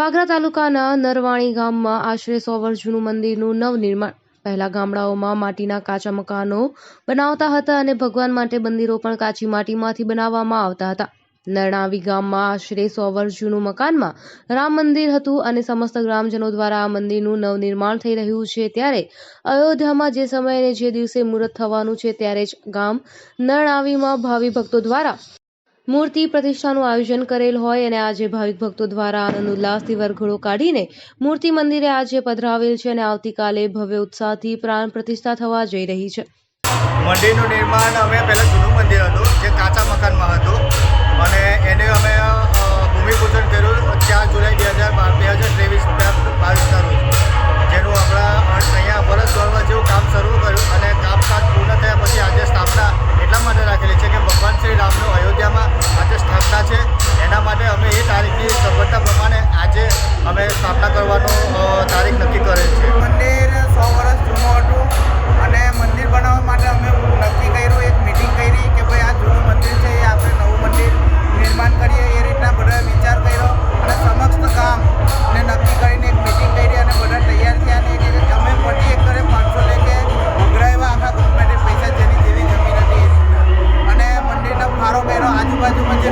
વાગરા તાલુકાના નરવાણી ગામમાં આશરે સો વર્ષ જૂનું મંદિરનું નવનિર્માણ. પહેલા ગામડાઓમાં માટીના કાચા મકાનો બનાવતા હતા અને ભગવાન માટે મંદિરો પણ કાચી માટીમાંથી બનાવવામાં આવતા હતા. નરણાવી ગામમાં આશરે સો વર્ષ જૂનું મકાનમાં રામ મંદિર હતું અને સમસ્ત ગ્રામજનો દ્વારા આ મંદિરનું નવનિર્માણ થઈ રહ્યું છે ત્યારે અયોધ્યામાં જે સમયે જે દિવસે મુહૂર્ત થવાનું છે ત્યારે જ ગામ નરણાવીમાં ભાવિ ભક્તો દ્વારા મૂર્તિ પ્રતિષ્ઠાનું આયોજન કરેલ હોય અને આજે ભાવિક ભક્તો દ્વારા આનંદ ઉલ્લાસથી વરઘોડો કાઢીને મૂર્તિ મંદિરે આજે પધરાવેલ છે અને આવતીકાલે ભવ્ય ઉત્સાહથી પ્રાણ પ્રતિષ્ઠા થવા જઈ રહી છે. મંદિરનું નિર્માણ અમે પહેલાં જૂનું મંદિર હતું, જે કાચા મકાનમાં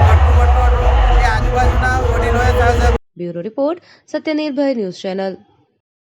હતું એ આજુબાજુના વડીલોએ bureau report Satyanirbhay news channel.